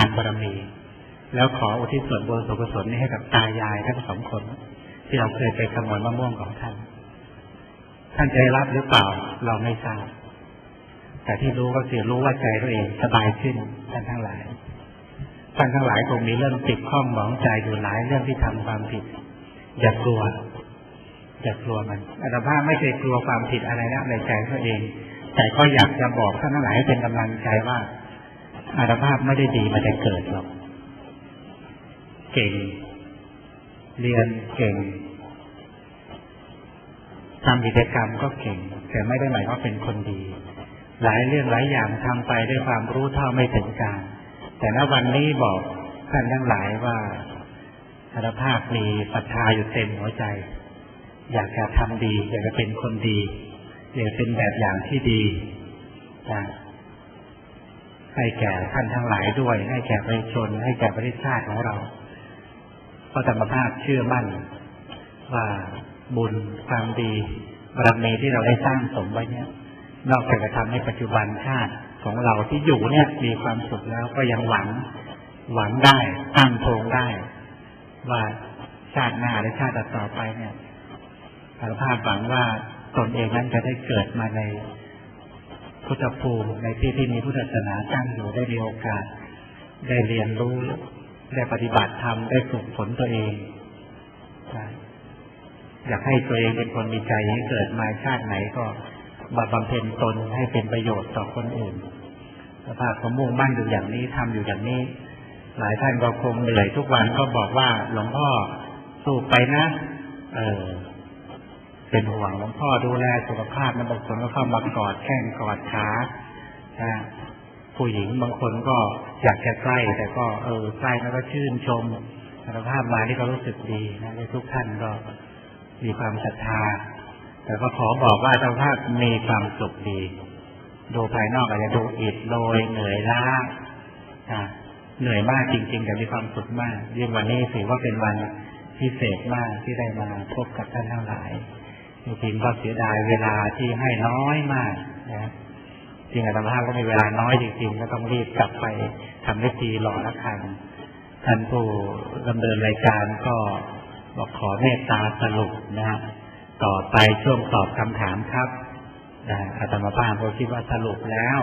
านบารมี แล้วขออุทิศส่วนบุญส่วนกุศลนี้ให้กับตายายทั้งสองคน ที่เราเคยไปขโมยมะม่วงของท่าน ท่านจะได้รับหรือเปล่าเราไม่ทราบแต่ที่รู้ก็คือรู้ว่าใจตัวเองสบายขึ้นท่านทั้งหลายท่านทั้งหลายคงมีเรื่องติดข้องหมองใจอยู่หลายเรื่องที่ทำความผิด อย่ากลัว อย่ากลัวมันอาตมาไม่เคยกลัวความผิดอะไรนะในใจตัวเอง แต่ก็อยากจะบอกท่านทั้งหลายให้เป็นกำลังใจว่า อาตมาไม่ได้ดีมาแต่เกิดหรอก เก่ง เรียนเก่งทำกิจกรรมก็เก่ง แต่ไม่ได้หมายว่าเป็นคนดี หลายเรื่องหลายอย่างทำไปด้วยความรู้เท่าไม่ถึงการ แต่ณวันนี้บอกท่านทั้งหลายว่าอาตภาพมีศรัทธาอยู่เต็มหัวใจ อยากจะทำดี อยากจะเป็นคนดีอยากเป็นแบบอย่างที่ดีนะ ให้แก่ท่านทั้งหลายด้วย ให้แก่ประชาชน ให้แก่ประเทศชาติของเราเพราะธรรมภาพเชื่อมั่นว่าบุญความดีบารมีที่เราได้สร้างสมไว้เนี่ยนอกจากจะทำให้ปัจจุบันชาติของเราที่อยู่เนี่ยมีความสุขแล้วก็ยังหวังหวังได้ตั้งโพงได้ ว่าชาติหน้าและชาติต่อไปเนี่ยสารภาพหวังว่าตนเองนั้นจะได้เกิดมาใน พุทธภูมิในที่ที่มีพุทธศาสนาตั้งอยู่ได้มีโอกาส ได้เรียนรู้ ได้ปฏิบัติธรรมได้ฝึกฝนตัวเองอยากให้ตัวเองเป็นคนมีใจให้เกิดมาชาติไหนก็มาบำเพ็ญตนให้เป็นประโยชน์ต่อคนอื่นสภาพสมมุ่งมั่นอยู่อย่างนี้ทำอยู่อย่างนี้ หลายท่านก็คงเหนื่อยทุกวันก็บอกว่าหลวงพ่อสู้ไปนะ เออ เป็นห่วงหลวงพ่อดูแลสุขภาพนะบางคนก็เข้ามากอดแข้งกอดขาผู้หญิงบางคนก็อยากจะใกล้ แต่ก็เออใกล้แล้วก็ชื่นชมสุขภาพมาที่ก็รู้สึกดีนะทุกท่านก็มีความศรัทธา แต่ก็ขอบอกว่าสภาพมีความสุขดีดูภายนอกอาจจะดูอิดโรยเหนื่อยล้าเหนื่อยมากจริง ๆ แต่มีความสุขมากยิ่งวันนี้ถือว่าเป็นวันพิเศษมากที่ได้มาพบกับท่านทั้งหลาย จริงก็เสียดายเวลาที่ให้น้อยมากนะจริงอาตมาก็มีเวลาน้อยจริงๆก็ต้องรีบกลับไปทำพิธีหล่อละคันท่านผู้ดำเนินรายการก็บอกขอเมตตาสรุปนะฮะต่อไปช่วงตอบคำถามครับนะอาตมาภาพผมคิดว่าสรุปแล้ว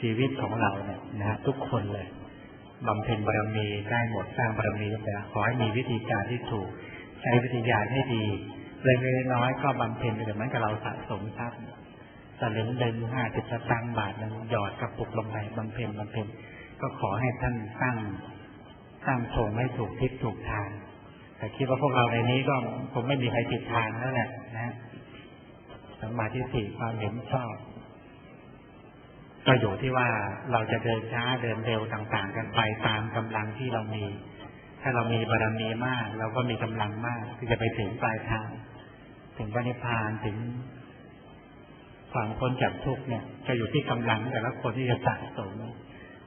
ชีวิตของเราเนี่ยนะฮะทุกคนเลยบำเพ็ญบารมีได้หมดสร้างบารมีแต่ขอให้มีวิธีการที่ถูก ใช้วิธีการให้ดี เล็กน้อยก็บำเพ็ญไปเหมือนกับเราสะสมทรัพย์สลึงเดินห้าสิบสตางค์บาทนึงหยอดกระปุกลงไปบำเพ็ญบำเพ็ญก็ขอให้ท่านตั้งตั้งโถงให้ถูกทิศถูกทาง แต่คิดว่าพวกเราในนี้ก็คงไม่มีใครผิดทางแล้วแหละนะสมาธิสี่ความเห็นชอบก็อยู่ที่ว่าเราจะเดินช้าเดินเร็วต่าง ๆ กันไปตามกำลังที่เรามี ถ้าเรามีบารมีมาก เราก็มีกำลังมากที่จะไปถึงปลายทาง ถึงวันิพานถึงความพ้นจากทุกเนี่ย จะอยู่ที่กำลังแต่ละคนที่จะสะสม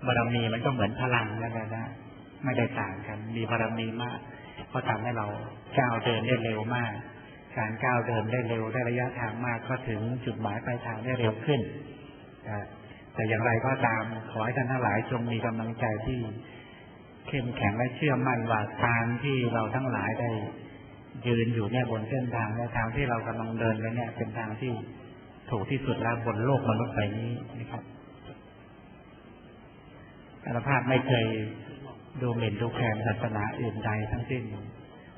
บารมีมันก็เหมือนพลังนั่นแหละนะไม่ได้ต่างกัน มีบารมีมากก็ทำให้เราก้าวเดินได้เร็วมาก การก้าวเดินได้เร็วได้ระยะทางมากก็ถึงจุดหมายปลายทางได้เร็วขึ้นแต่อย่างไรก็ตามขอให้ท่านทั้งหลายจงมีกำลังใจที่เข้มแข็งและเชื่อมั่นว่าทางที่เราทั้งหลายได้ ยืนอยู่เนี่ยบนเส้นทางในทางที่เรากำลังเดินไปเนี่ย เป็นทางที่ถูกที่สุดแล้วบนโลกมนุษย์ใบนี้นะครับอารภาพไม่เคยดูหมิ่นดูแคลนศาสนาอื่นใดทั้งสิ้น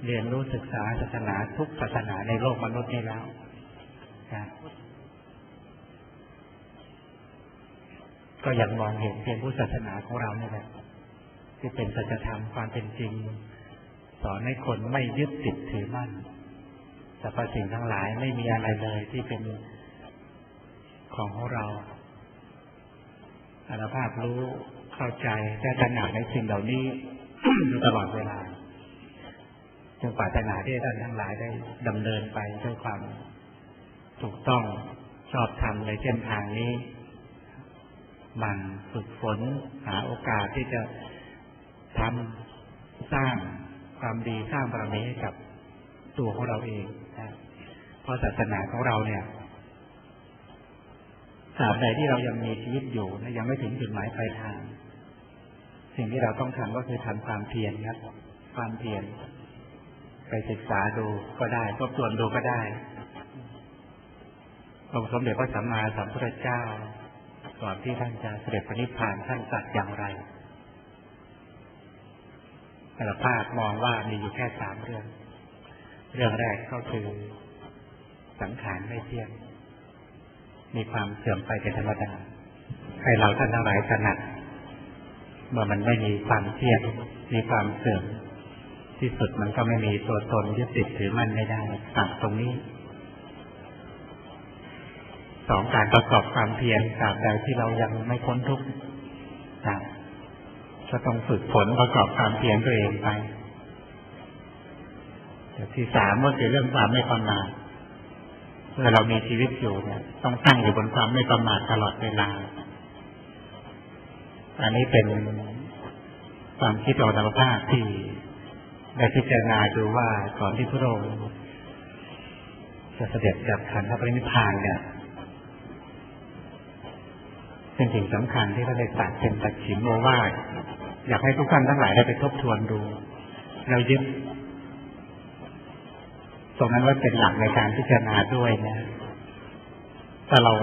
เรียนรู้ศึกษาศาสนาทุกศาสนาในโลกมนุษย์นี้แล้วก็ยังมองเห็นเพียงผู้ศาสนาของเราเนี่ยแหละที่เป็นสัจธรรมความเป็นจริง สอนให้คนไม่ยึดติดถือมั่นสรรพสิ่งทั้งหลายไม่มีอะไรเลยที่เป็นของของเราอารภาพรู้เข้าใจแต่ตระหนักในสิ่งเหล่านี้อยู่ตลอดเวลาจนกว่าตระหนักที่ท่านทั้งหลายได้ดำเนินไปด้วยความถูกต้องชอบทำในเส้นทางนี้ มันฝึกฝนหาโอกาสที่จะทำสร้าง ความดีสร้างบารมีให้กับตัวของเราเองนะเพราะศาสนาของเราเนี่ยตราบใดที่เรายังมีชีวิตอยู่นะยังไม่ถึงจุดหมายปลายทาง สิ่งที่เราต้องทำก็คือทำความเพียรครับ ความเพียรไปศึกษาดูก็ได้ทบทวนดูก็ได้องค์สมเด็จพระสัมมาสัมพุทธเจ้าก่อนที่ท่านจะเสด็จปณิพพานท่านตรัสอย่างไร แต่ละภาคมองว่ามีอยู่แค่สามเรื่อง เรื่องแรกก็คือสังขารไม่เที่ยง มีความเสื่อมไปเป็นธรรมดาให้เราท่านทั้งหลายตระหนักเมื่อมันไม่มีความเที่ยงมีความเสื่อมที่สุดมันก็ไม่มีตัวตนยึดติดถือมั่นไม่ได้ตัดตรงนี้สองการประกอบความเพียรตราบใดที่เรายังไม่พ้นทุกข์ ก็ต้องฝึกฝนประกอบความเพียรตัวเองไปแต่ที่สามก็คือเรื่องความไม่ประมาทเมื่อเรามีชีวิตอยู่เนี่ย ต้องตั้งอยู่บนความไม่ประมาทตลอดเวลา อันนี้เป็นความคิดของธรรมภาคที่ได้พิจารณาดูว่าก่อนที่พระองค์จะเสด็จจากขันธปรินิพานเนี่ย เป็นสิ่งสำคัญที่พระได้ตรัสเป็นตัดฉิมโมวาอยากให้ทุกท่านทั้งหลายได้ไปทบทวนดู เรายึดตรงนั้นว่าเป็นหลักในการพิจารณาด้วยนะถ้าเรา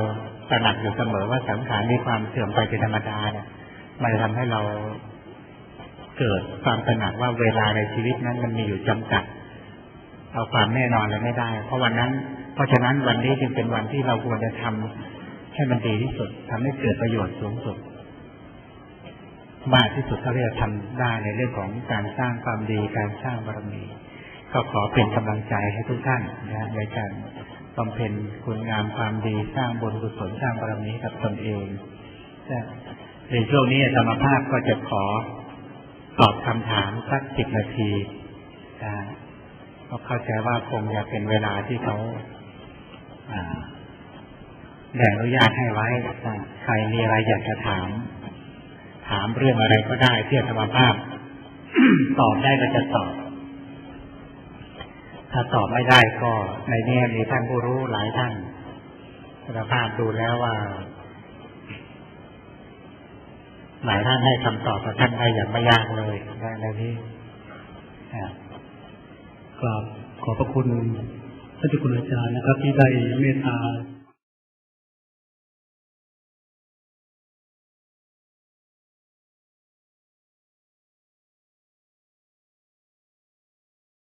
ตระหนักอยู่เสมอว่าสังขารมีความเสื่อมไปเป็นธรรมดาเนี่ยมันจะทำให้เราเกิดความตระหนักว่าเวลาในชีวิตนั้นมันมีอยู่จำกัด เอาความแน่นอนเลยไม่ได้ เพราะวันนั้น เพราะฉะนั้นวันนี้จึงเป็นวันที่เราควรจะทำ ให้มันดีที่สุดทำให้เกิดประโยชน์สูงสุด มากที่สุดเท่าที่จะทำได้ในเรื่องของการสร้างความดีการสร้างบารมี ก็ขอเป็นกำลังใจให้ทุกท่านนะในการบำเพ็ญคุณงามความดีสร้างบุญกุศลสร้างบารมีกับตนเองในช่วงนี้ธรรมภาพก็จะขอตอบคำถามสักสิบนาทีนะก็เข้าใจว่าคงจะเป็นเวลาที่เขาแบ่งอนุญาตให้ไว้ใครมีอะไรอยากจะถาม ถามเรื่องอะไรก็ได้เพื่อธรรมภาพ ตอบได้ก็จะตอบ ถ้าตอบไม่ได้ก็ในนี้มีท่านผู้รู้หลายท่านธรรมภาพดูแล้วว่า หลายท่านให้คำตอบกับท่านได้อย่างไม่ยากเลยด้ในนี้กราบขอบพระคุณท่านเจ้าคุณอาจารย์นะครับ ที่ได้เมตตา